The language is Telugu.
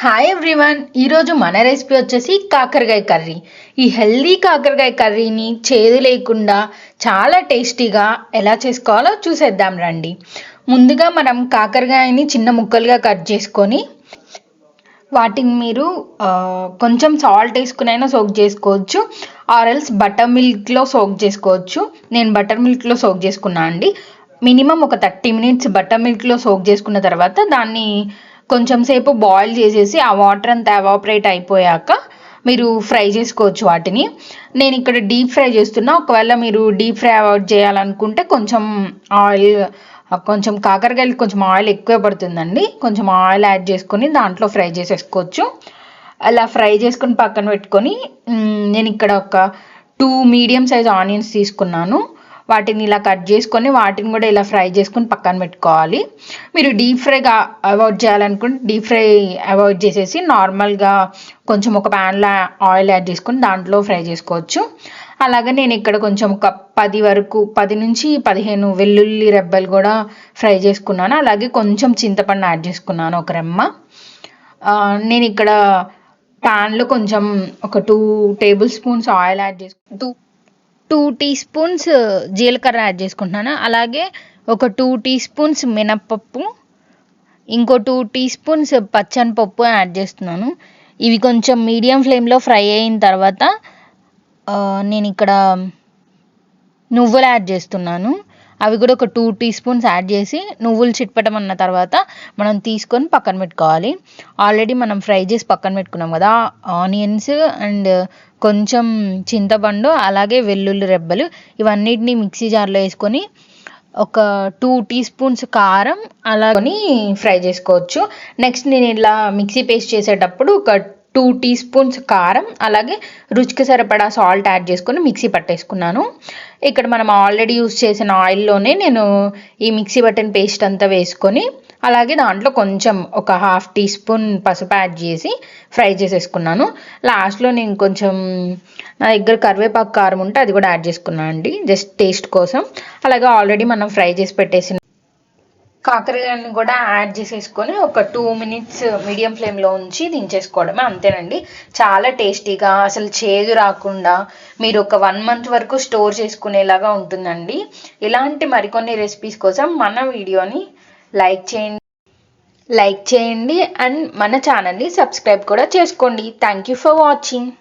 హాయ్ ఎవ్రీవన్ ఈరోజు మన రెసిపీ వచ్చేసి కాకరకాయ కర్రీ. ఈ హెల్దీ కాకరకాయ కర్రీని చేదు లేకుండా చాలా టేస్టీగా ఎలా చేసుకోవాలో చూసేద్దాం రండి. ముందుగా మనం కాకరకాయని చిన్న ముక్కలుగా కట్ చేసుకొని వాటిని మీరు కొంచెం సాల్ట్ వేసుకునైనా సోక్ చేసుకోవచ్చు. ఆర్ఎల్స్ బటర్ మిల్క్లో సోక్ చేసుకోవచ్చు. నేను బటర్ మిల్క్లో సోక్ చేసుకున్నా అండి. మినిమం ఒక థర్టీ మినిట్స్ బటర్ మిల్క్లో సోక్ చేసుకున్న తర్వాత దాన్ని కొంచెం సేపు బాయిల్ చేసేసి ఆ వాటర్ అంతా ఎవాపరేట్ అయిపోయాక మీరు ఫ్రై చేసుకోవచ్చు వాటిని. నేను ఇక్కడ డీప్ ఫ్రై చేస్తున్నా. ఒకవేళ మీరు డీప్ ఫ్రై అవాయిడ్ చేయాలనుకుంటే కొంచెం ఆయిల్ కొంచెం కాకరకాయలు కొంచెం ఆయిల్ ఎక్కువ పడుతుందండి. కొంచెం ఆయిల్ యాడ్ చేసుకొని దాంట్లో ఫ్రై చేసేసుకోవచ్చు. అలా ఫ్రై చేసుకొని పక్కన పెట్టుకొని నేను ఇక్కడ ఒక టూ మీడియం సైజ్ ఆనియన్స్ తీసుకున్నాను. వాటిని ఇలా కట్ చేసుకొని వాటిని కూడా ఇలా ఫ్రై చేసుకొని పక్కన పెట్టుకోవాలి. మీరు డీప్ ఫ్రైగా అవాయిడ్ చేయాలనుకుంటే డీప్ ఫ్రై అవాయిడ్ చేసేసి నార్మల్గా కొంచెం ఒక ప్యాన్లో ఆయిల్ యాడ్ చేసుకొని దాంట్లో ఫ్రై చేసుకోవచ్చు. అలాగే నేను ఇక్కడ కొంచెం ఒక పది వరకు పది నుంచి పదిహేను వెల్లుల్లి రెబ్బలు కూడా ఫ్రై చేసుకున్నాను. అలాగే కొంచెం చింతపండు యాడ్ చేసుకున్నాను ఒక రెమ్మ. నేను ఇక్కడ ప్యాన్లో కొంచెం ఒక two tablespoons oil add చేసుకు టూ టూ టీ స్పూన్స్ జీలకర్ర యాడ్ చేసుకుంటున్నాను? అలాగే ఒక టూ టీ స్పూన్స్ మినప్పప్పు ఇంకో టూ టీ స్పూన్స్ పచ్చనిపప్పు యాడ్ చేస్తున్నాను. ఇవి కొంచెం మీడియం ఫ్లేమ్లో ఫ్రై అయిన తర్వాత నేను ఇక్కడ నువ్వులు యాడ్ చేస్తున్నాను. అవి కూడా ఒక టూ టీ స్పూన్స్ యాడ్ చేసి నువ్వులు చిట్పటమన్న తర్వాత మనం తీసుకొని పక్కన పెట్టుకోవాలి. ఆల్రెడీ మనం ఫ్రై చేసి పక్కన పెట్టుకున్నాం కదా ఆనియన్స్ అండ్ కొంచెం చింతపండు అలాగే వెల్లుల్లి రెబ్బలు ఇవన్నిటిని మిక్సీ జార్లో వేసుకొని ఒక టూ టీ స్పూన్స్ కారం అలాగని ఫ్రై చేసుకోవచ్చు. నెక్స్ట్ నేను ఇలా మిక్సీ పేస్ట్ చేసేటప్పుడు ఒక టూ టీ స్పూన్స్ కారం అలాగే రుచికి సరిపడా సాల్ట్ యాడ్ చేసుకొని మిక్సీ పట్టేసుకున్నాను. ఇక్కడ మనం ఆల్రెడీ యూస్ చేసిన ఆయిల్లోనే నేను ఈ మిక్సీ పట్టిన పేస్ట్ అంతా వేసుకొని అలాగే దాంట్లో కొంచెం ఒక హాఫ్ టీ స్పూన్ పసుపు యాడ్ చేసి ఫ్రై చేసేసుకున్నాను. లాస్ట్లో నేను కొంచెం నా దగ్గర కరివేపాకు కారం ఉంటే అది కూడా యాడ్ చేసుకున్నాను అండి జస్ట్ టేస్ట్ కోసం. అలాగే ఆల్రెడీ మనం ఫ్రై చేసి పెట్టేసిన కాకరకాయని కూడా యాడ్ చేసేసుకొని ఒక టూ మినిట్స్ మీడియం ఫ్లేమ్లో ఉంచి దించేసుకోవడమే అంతేనండి. చాలా టేస్టీగా అసలు చేదు రాకుండా మీరు ఒక వన్ మంత్ వరకు స్టోర్ చేసుకునేలాగా ఉంటుందండి. ఇలాంటి మరికొన్ని రెసిపీస్ కోసం మన వీడియోని లైక్ చేయండి. లైక్ చేయండి అండ్ మన ఛానల్ని సబ్స్క్రైబ్ కూడా చేసుకోండి. Thank you for watching.